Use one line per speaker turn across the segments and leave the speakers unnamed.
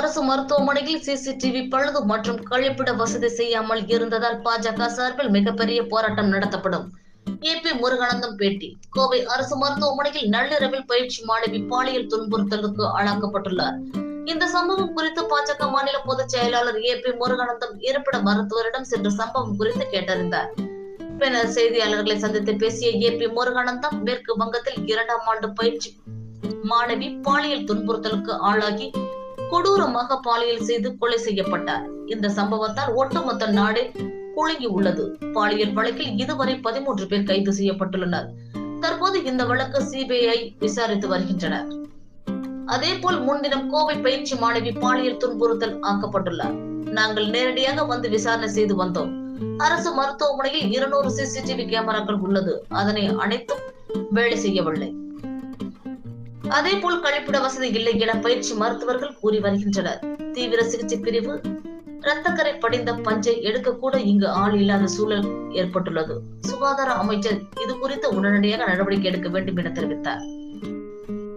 அரசு மருத்துவமனையில் சிசிடிவி பழுது மற்றும் கழிப்பிட வசதி செய்யாமல் இருந்ததால் பாஜக சார்பில் மிகப்பெரிய போராட்டம் நடத்தப்படும். ஏபி முருகானந்தம் பேட்டி கோவை அரசு மருத்துவமனையில் நள்ளிரவில் பயிற்சி மாணவி பாலியல் துன்புறுத்தலுக்கு ஆளாக்கப்பட்டுள்ளார். இந்த சம்பவம் குறித்து பாஜக மாநில பொதுச் செயலாளர் ஏ பி முருகானந்தம் இருப்பிட மருத்துவரிடம் சென்று சம்பவம் குறித்து கேட்டறிந்தார். பின்னர் செய்தியாளர்களை சந்தித்து பேசிய ஏ பி முருகானந்தம் மேற்கு வங்கத்தில் இரண்டாம் ஆண்டு பயிற்சி மாணவி பாலியல் துன்புறுத்தலுக்கு ஆளாகி கொடூரமாக பாலியல் செய்து கொலை செய்யப்பட்டார். இந்த சம்பவத்தால் ஒட்டுமொத்த நாடு குலுங்கி உள்ளது. பாலியல் வழக்கில் இதுவரை பதிமூன்று பேர் கைது செய்யப்பட்டுள்ளனர். தற்போது இந்த வழக்கு சிபிஐ விசாரித்து வருகின்றனர். அதேபோல் முன்தினம் கோவை பயிற்சி மாணவி பாலியல் துன்புறுத்தல் ஆக்கப்பட்டுள்ளார். நாங்கள் நேரடியாக வந்து விசாரணை செய்து வந்தோம். அரசு மருத்துவமனையில் இருநூறு சிசிடிவி கேமராக்கள் உள்ளது. அதனை அனைத்தும் வேலை செய்யவில்லை. அதேபோல் கழிப்பிட வசதி இல்லை என பயிற்சி மருத்துவர்கள் கூறி வருகின்றனர். தீவிர சிகிச்சை பிரிவு இரத்தக்கரை படிந்த பஞ்சை எடுக்க கூட இங்கு ஆள் இல்லாத சூழல் ஏற்பட்டுள்ளது. சுகாதார அமைச்சர் இது குறித்து உடனடியாக நடவடிக்கை எடுக்க வேண்டும் என தெரிவித்தார்.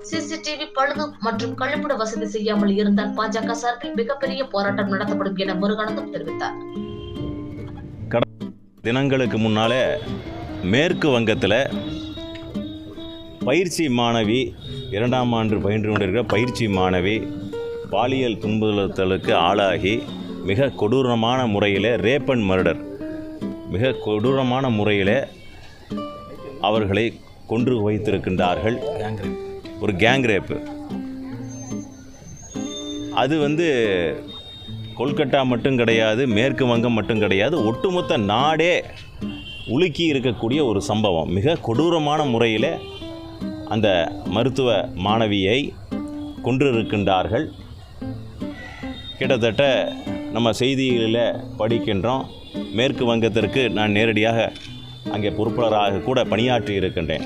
சிசிடிவி பழுது மற்றும் கழிப்பிட வசதி செய்யாமல் இருந்தால் பாஜக சார்பில் மிகப்பெரிய போராட்டம் நடத்தப்படும் என முருகானந்தம் தெரிவித்தார்.
தினங்களுக்கு முன்னாலே மேற்கு வங்கத்தில் பயிற்சி மாணவி இரண்டாம் ஆண்டு பயின்று கொண்டிருக்கிற பயிற்சி மாணவி பாலியல் துன்புறுத்தலுக்கு ஆளாகி மிக கொடூரமான முறையில் ரேப் அண்ட் மர்டர் மிக கொடூரமான முறையில் அவர்களை கொன்று வைத்திருக்கின்றார்கள். ஒரு கேங் ரேப்பு அது வந்து கொல்கட்டா மட்டும் கிடையாது மேற்கு வங்கம் மட்டும் கிடையாது ஒட்டுமொத்த நாடே உலுக்கி இருக்கக்கூடிய ஒரு சம்பவம். மிக கொடூரமான முறையில் அந்த மருத்துவ மாணவியை கொன்றிருக்கின்றார்கள். கிட்டத்தட்ட நம்ம செய்திகளில் படிக்கின்றோம். மேற்கு வங்கத்திற்கு நான் நேரடியாக அங்கே பொறுப்பாளராக கூட பணியாற்றி இருக்கின்றேன்.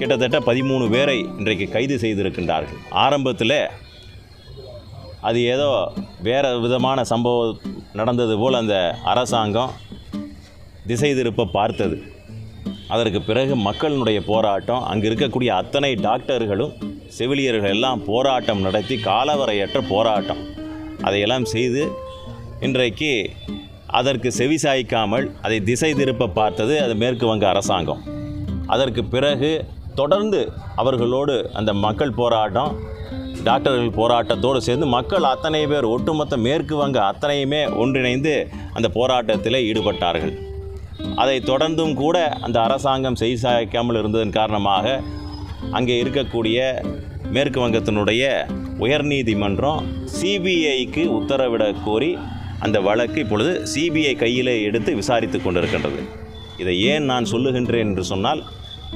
கிட்டத்தட்ட பதிமூணு பேரை இன்றைக்கு கைது செய்திருக்கின்றார்கள். ஆரம்பத்தில் அது ஏதோ வேறு விதமான சம்பவம் நடந்தது போல் அந்த அரசாங்கம் திசை திருப்ப பார்த்தது. அதற்கு பிறகு மக்களினுடைய போராட்டம் அங்கே இருக்கக்கூடிய அத்தனை டாக்டர்களும் செவிலியர்கள் எல்லாம் போராட்டம் நடத்தி காலவரையற்ற போராட்டம். அதையெல்லாம் செய்து இன்றைக்கு அதற்கு செவிசாய்க்காமல் அதை திசை திருப்ப பார்த்தது அது மேற்கு வங்க அரசாங்கம். அதற்கு பிறகு தொடர்ந்து அவர்களோடு அந்த மக்கள் போராட்டம் டாக்டர்கள் போராட்டத்தோடு சேர்ந்து மக்கள் அத்தனை பேர் ஒட்டுமொத்த மேற்கு வங்க அத்தனையுமே ஒன்றிணைந்து அந்த போராட்டத்தில் ஈடுபட்டார்கள். அதை தொடர்ந்தும் கூட அந்த அரசாங்கம் செய்சாய்க்காமல் இருந்ததன் காரணமாக அங்கே இருக்கக்கூடிய மேற்கு வங்கத்தினுடைய உயர்நீதிமன்றம் சிபிஐக்கு உத்தரவிடக் கோரி அந்த வழக்கு இப்பொழுது சிபிஐ கையிலே எடுத்து விசாரித்து கொண்டிருக்கின்றது. இதை ஏன் நான் சொல்லுகின்றேன் என்று சொன்னால்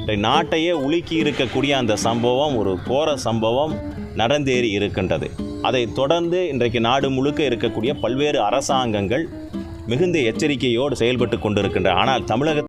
நாட்டையே உலுக்கி இருக்கக்கூடிய அந்த சம்பவம் ஒரு கோர சம்பவம் நடந்தேறி இருக்கின்றது. அதை தொடர்ந்து இன்றைக்கு நாடு முழுக்க இருக்கக்கூடிய பல்வேறு அரசாங்கங்கள் மிகுந்த எச்சரிக்கையோடு செயல்பட்டு கொண்டிருக்கின்றன ஆனால் தமிழக